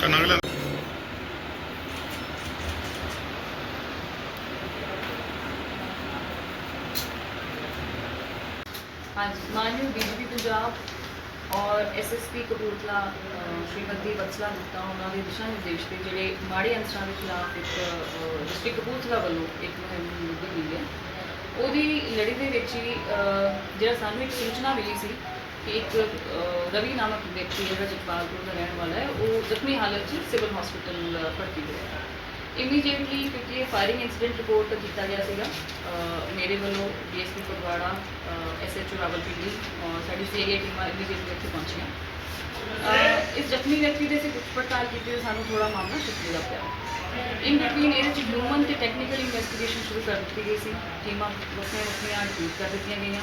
കണ്ണാവില്ല माननीय डीजीपी ਪੰਜਾਬ ਔਰ ਐਸਐਸਪੀ ਕਪੂਰਥਲਾ ਸ਼੍ਰੀਮਤੀ ਵਤਸਲਾ ਗੁਪਤਾ, ਉਹਨਾਂ ਦੇ ਦਿਸ਼ਾ ਨਿਰਦੇਸ਼ ਤੇ ਜਿਹੜੇ ਮਾੜੇ ਅੰਸਰਾਂ ਦੇ ਖਿਲਾਫ ਇੱਕ ਡਿਸਟ੍ਰਿਕਟ ਕਪੂਰਥਲਾ ਵੱਲੋਂ ਇੱਕ ਮੁਹਿੰਮ ਨਿੱਘੀ ਗਈ ਹੈ। ਉਹਦੀ ਲੜੀ ਦੇ ਵਿੱਚ ਹੀ ਜਿਹੜਾ ਸਾਨੂੰ ਇੱਕ ਸੂਚਨਾ ਮਿਲੀ ਸੀ ਕਿ ਇੱਕ ਅਹ, ਰਵੀ ਨਾਮਕ ਵਿਅਕਤੀ ਜਿਹੜਾ ਜਗਪਾਲਪੁਰ ਦਾ ਰਹਿਣ ਵਾਲਾ ਹੈ ਉਹ ਜ਼ਖਮੀ ਹਾਲਤ 'ਚ ਸਿਵਲ ਹਸਪੀਟਲ ਭਰਤੀ ਹੋਇਆ ਹੈ ਇਮੀਡੀਏਟਲੀ ਕਿਉਂਕਿ ਇਹ ਫਾਇਰਿੰਗ ਇਨਸੀਡੈਂਟ ਰਿਪੋਰਟ ਕੀਤਾ ਗਿਆ ਸੀਗਾ ਮੇਰੇ ਵੱਲੋਂ ਡੀਐਸਪੀ ਫਗਵਾੜਾ ਐਸਐਚਓ ਰਾਵਲਪਿੰਡੀ ਔਰ ਸਾਡੀ ਸੀਆਈਏ ਟੀਮਾਂ ਇਮੀਡੀਏਟਲੀ ਇੱਥੇ ਪਹੁੰਚੀਆਂ ਇਸ ਜ਼ਖਮੀ ਵਿਅਕਤੀ ਦੇ ਅਸੀਂ ਪੁੱਛ ਪੜਤਾਲ ਕੀਤੀ ਤੇ ਸਾਨੂੰ ਥੋੜਾ ਮਾਮਲਾ ਸ਼ੱਕੀ ਦਾ ਪਿਆ ਇਨ ਬਿਟਵੀਨ ਇਹਦੇ ਚ ਹਿਊਮਨ ਤੇ ਟੈਕਨੀਕਲ ਇਨਵੈਸਟੀਗੇਸ਼ਨ ਸ਼ੁਰੂ ਕਰ ਦਿੱਤੀ ਗਈ ਸੀ ਟੀਮਾਂ ਵੱਖਰੀਆਂ ਵੱਖਰੀਆਂ ਡਿਊਟ ਕਰ ਦਿੱਤੀਆਂ ਗਈਆਂ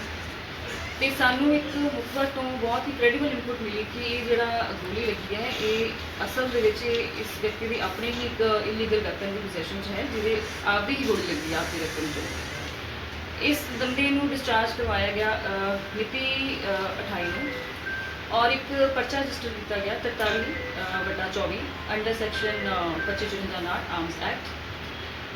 ਤੇ ਸਾਨੂੰ ਇੱਕ ਮੁਖਬਰ ਤੋਂ ਬਹੁਤ ਹੀ ਕ੍ਰੈਡੀਬਲ ਇਨਪੁਟ ਮਿਲੀ ਕਿ ਇਹ ਜਿਹੜਾ ਗੋਲੀ ਲੱਗੀ ਹੈ ਇਹ ਅਸਲ ਦੇ ਵਿੱਚ ਇਸ ਵਿਅਕਤੀ ਦੀ ਆਪਣੇ ਹੀ ਇੱਕ ਇਲੀਗਲ ਵੈਪਨ ਦੀ ਪੋਜੀਸ਼ਨ 'ਚ ਹੈ ਜਿਹਦੇ ਆਪ ਦੀ ਹੀ ਗੋਲੀ ਲੱਗੀ ਆਪ ਆਪਦੀ ਵੈਪਨ 'ਚ ਇਸ ਬੰਦੇ ਨੂੰ ਡਿਸਚਾਰਜ ਕਰਵਾਇਆ ਗਿਆ ਅਹ, ਮਿਤੀ 28 ਨੂੰ ਔਰ ਇੱਕ ਪਰਚਾ ਰਜਿਸਟਰ ਕੀਤਾ ਗਿਆ 43 ਅਹ, ਵਟਾ 24 ਅੰਡਰ ਸੈਕਸ਼ਨ 2554 ਨਾਟ ਆਰਮਸ ਐਕਟ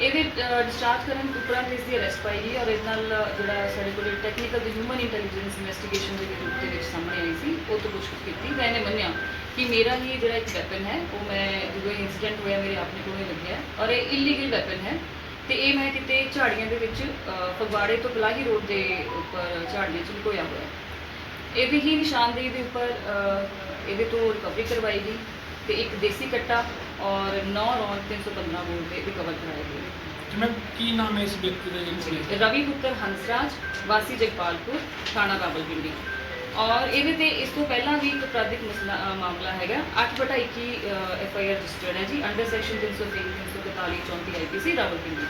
ਇਹਦੇ ਡਿਸਚਾਰਜ ਕਰਨ ਉਪਰੰਤ ਇਸ ਦੀ ਅਰੈਸਟ ਪਾਈ ਗਈ ਔਰ ਇਹਦੇ ਨਾਲ ਜਿਹੜਾ ਸਾਡੇ ਕੋਲ ਟੈਕਨੀਕਲ ਤੇ ਹਿਊਮਨ ਇੰਟੈਲੀਜੈਂਸ ਇਨਵੈਸਟੀਗੇਸ਼ਨ ਦੇ ਰੂਪ ਦੇ ਵਿੱਚ ਸਾਹਮਣੇ ਆਈ ਸੀ, ਉਹ ਤੋਂ ਪੁੱਛਗਿੱਛ ਕੀਤੀ। ਤਾਂ ਇਹਨੇ ਮੰਨਿਆ ਕਿ ਮੇਰਾ ਹੀ ਜਿਹੜਾ ਇੱਕ ਵੈਪਨ ਹੈ, ਉਹ ਮੈਂ ਜਦੋਂ ਇਨਸੀਡੈਂਟ ਹੋਇਆ, ਮੇਰੇ ਆਪਣੇ ਕੋਲ ਹੀ ਲੱਗਿਆ ਔਰ ਇਹ ਇਲੀਗਲ ਵੈਪਨ ਹੈ। ਤੇ ਇਹ ਮੈਂ ਕਿਤੇ ਝਾੜੀਆਂ ਦੇ ਵਿੱਚ ਫਗਵਾੜੇ ਤੋਂ ਬਲਾਹੀ ਰੋਡ ਦੇ ਉੱਪਰ ਝਾੜੀਆਂ 'ਚ ਲੁਕੋਇਆ ਹੋਇਆ। ਇਹਦੀ ਹੀ ਨਿਸ਼ਾਨਦੇਹੀ ਦੇ ਉੱਪਰ ਇਹਦੇ ਤੋਂ ਰਿਕਵਰੀ ਕਰਵਾਈ ਗਈ। ਤੇ ਇੱਕ ਦੇਸੀ ਕੱਟਾ ਔਰ 9 ਰੌਂਦ 315 ਬੋਰ ਦੇ ਰਿਕਵਰ ਕਰਾਏ ਗਏ। ਤੇ ਮੈਂ ਕੀ ਨਾਮ ਹੈ ਇਸ ਵਿਅਕਤੀ ਦਾ ਜਿਹਨੂੰ ਰਵੀ ਪੁੱਤਰ ਹੰਸਰਾਜ ਵਾਸੀ ਜਗਪਾਲਪੁਰ ਥਾਣਾ ਰਾਵਲਪਿੰਡੀ ਔਰ ਇਹਦੇ ਤੇ ਇਸ ਤੋਂ ਪਹਿਲਾਂ ਵੀ ਇੱਕ ਅਪਰਾਧਿਕ ਮਸਲਾ ਅ, ਮਾਮਲਾ ਹੈਗਾ। 8/21 ਐਫ ਆਈ ਆਰ ਰਜਿਸਟਰਡ ਹੈ ਜੀ। Under section 303 343 34 IPC Rawalpindi.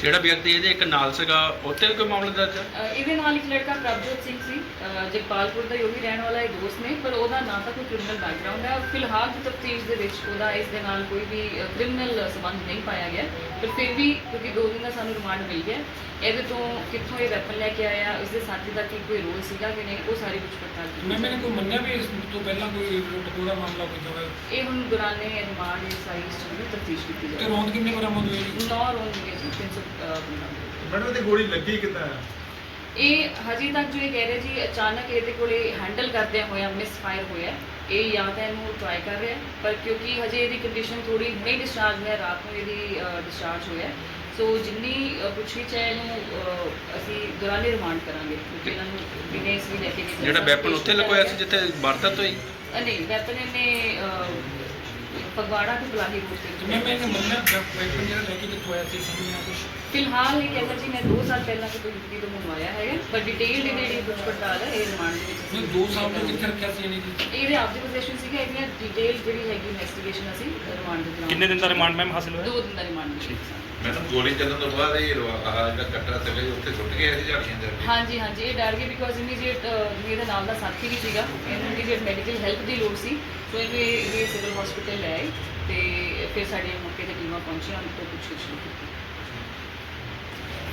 ਜਿਹੜਾ ਵਿਅਕਤੀ ਇਹਦੇ ਇੱਕ ਨਾਲ ਸੀਗਾ ਉੱਥੇ ਵੀ ਕੋਈ ਮਾਮਲਾ ਦਰਜ ਹੈ? ਅ, ਇਹਦੇ ਨਾਲ ਇੱਕ ਲੜਕਾ ਪ੍ਰਭਜੋਤ ਸਿੰਘ ਸੀ। ਅ, ਜਗਪਾਲਪੁਰ ਦਾ ਹੀ ਉਹ ਵੀ ਰਹਿਣ ਵਾਲਾ ਹੈ ਦੋਸਤ ਨੇ ਪਰ ਉਹਦਾ ਨਾ ਤਾਂ ਕੋਈ ਕ੍ਰਿਮੀਨਲ ਬੈਕਗ੍ਰਾਉਂਡ ਹੈ। ਫਿਲਹਾਲ ਦੀ ਤਫਤੀਸ਼ ਦੇ ਵਿੱਚ ਉਹਦਾ ਇਸ ਦੇ ਨਾਲ ਕੋਈ ਵੀ ਕ੍ਰਿਮੀਨਲ ਸੰਬੰਧ ਨਹੀਂ ਪਾਇਆ ਗਿਆ। ਪਰ ਫਿਰ ਵੀ ਕਿਉਂਕਿ ਦੋ ਦਿਨ ਦਾ ਸਾਨੂੰ ਰਿਮਾਂਡ ਮਿਲ ਗਿਆ। ਇਹਦੇ ਤੋਂ ਕਿੱਥੋਂ ਇਹ ਵੈਪਨ ਲੈ ਕੇ ਆਇਆ ਇਸ ਦੇ ਸਾਥੀ ਦਾ ਕੀ ਕੋਈ ਰੋਲ ਸੀਗਾ ਕਿ ਨਹੀਂ ਉਹ ਸਾਰੀ ਕੁਝ ਪੜਤਾਲ ਕੀਤੀ ਮੈਂ ਜਾਏਗੀ। ਕੋਈ ਮੰਨਿਆ ਵੀ ਇਸ ਤੋਂ ਪਹਿਲਾਂ ਕੋਈ ਟਕੋਰਾ ਮਾਮਲਾ ਕੋਈ ਹੋਇਆ? ਇਹ ਹੁਣ ਦੁਰਾਨੇ ਰਿਮਾਂਡ ਇਹ ਸਾਰੀ ਦੀ ਤਫਤੀਸ਼ ਕੀਤੀ ਤੇ ਜਾਏਗੀ ਰੌਂਦ ਕਿੰਨੇ ਬਰਾਮਦ ਹੋਏ ਜੀ? ਨੌ ਰੋਲ ਮਿਲੇ ਜੀ 315 ਮੈਡਮ ਇਹਦੀ ਗੋਲੀ ਲੱਗੀ ਕਿੱਦਾਂ ਹੈ? ਇਹ ਹਜੇ ਤੱਕ ਜੋ ਇਹ ਕਹਿ ਰਹੇ ਜੀ ਅਚਾਨਕ ਇਹਦੇ ਕੋਲੇ ਹੈਂਡਲ ਕਰਦਿਆਂ ਹੋਇਆ ਮਿਸ ਫਾਇਰ ਹੋਇਆ ਇਹ ਜਾਂ ਤਾਂ ਇਹਨੂੰ ਟਰਾਈ ਕਰ ਰਿਹਾ ਪਰ ਕਿਉਂਕਿ ਹਜੇ ਇਹਦੀ ਕੰਡੀਸ਼ਨ ਥੋੜੀ ਹੁਣੇ ਡਿਸਚਾਰਜ ਹੋਇਆ ਰਾਤ ਨੂੰ ਇਹਦੀ ਡਿਸਚਾਰਜ ਹੋਇਆ ਸੋ ਜਿੰਨੀ ਅ, ਪੁੱਛਗਿੱਛ ਹੈ ਇਹਨੂੰ ਅ, ਅਸੀਂ ਦੌਰਾਨੇ ਰਿਮਾਂਡ ਕਰਾਂਗੇ ਕਿਉਂਕਿ ਇਹਨਾਂ ਨੂੰ ਇਸ ਵੀ ਲੈ ਕੇ ਨਹੀਂ ਜਿਹੜਾ ਵੈਪਨ ਉੱਥੇ ਲਗਵਾਇਆ ਸੀ ਜਿੱਥੇ ਵਾਰਦਾਤ ਹੋਈ? ਨਹੀਂ ਵੈਪਨ ਇਹਨੇ ਫਗਵਾੜਾ ਤੇ ਬਲਾਹੀ ਰੋਡ ਤੇ। ਤੇ ਮੈਂ ਮੈंने ਮੰਨਿਆ ਵੈਪਨ ਜਿਹੜਾ ਲੈ ਕੇ ਕਿੱਥੋਂ ਆਇਆ ਸੀ ਸਮਝਿਆ ਕੁਝ ਫਿਲਹਾਲ ਇਹ ਕਹਿੰਦਾ ਜੀ ਮੈਂ 2 ਸਾਲ ਪਹਿਲਾਂ ਕੋਈ ਯੂਪੀ ਤੋਂ ਮੰਗਵਾਇਆ ਹੈਗਾ। ਪਰ ਡਿਟੇਲਡ ਇਹਦੀ ਜਿਹੜੀ ਪੁੱਛ ਪੜਤਾਲ ਹੈ ਇਹ ਰਿਮਾਂਡ ਦੇ ਵਿੱਚ ਮੈਂ 2 ਸਾਲ ਤੋਂ ਕਿੱਥੇ ਰੱਖਿਆ ਸੀ ਇਹਨੇ? ਜੀ ਇਹਦੇ ਆਪਦੀ ਪੋਜੀਸ਼ਨ ਸੀਗਾ ਇਹਦੀਆਂ ਡਿਟੇਲ ਜਿਹੜੀ ਹੈਗੀ ਇਨਵੈਸਟੀਗੇਸ਼ਨ ਅਸੀਂ ਰਿਮਾਂਡ ਦੇ ਦੌਰਾਨ ਕਿੰਨੇ ਦਿਨ ਦਾ ਰਿਮਾਂਡ ਮੈਮ ਹਾਸਿਲ ਹੋਇਆ? ਦੋ ਦਿਨ ਦਾ ਰਿਮਾਂਡ ਮਿਲਿਆ ਮੈਡਮ ਗੋਲੀ ਚੱਲਣ ਤੋਂ ਬਾਅਦ ਇਹ ਰਵਾ- ਆਹ ਜਿਹੜਾ ਕੱਟਾ ਜੀ ਉੱਥੇ ਸੁੱਟ ਗਿਆ ਸੀ ਝਾੜੀਆਂ ਦੇ ਹਾਂਜੀ ਹਾਂਜੀ ਇਹ ਡਰ ਗਏ ਬਿਕੋਜ਼ ਇਮੀਡੀਏਟ ਇਹਦੇ ਨਾਲ ਦਾ ਸਾਥੀ ਵੀ ਸੀਗਾ। ਇਹਨੂੰ ਇਮੀਡੀਏਟ ਮੈਡੀਕਲ ਹੈਲਪ ਦੀ ਲੋੜ ਸੀ। ਸੋ ਇਹਨੂੰ ਇਹ ਇਹ ਸਿਵਲ ਹਸਪੀਟਲ ਲੈ ਆਏ ਤੇ ਫਿਰ ਸਾਡੀਆਂ ਮੌਕੇ ਤੇ ਟੀਮਾਂ ਪਹੁੰਚੀਆਂ ਉਹਨਾਂ ਤੋਂ ਪੁੱਛਗਿੱਛ ਕੀਤੀ।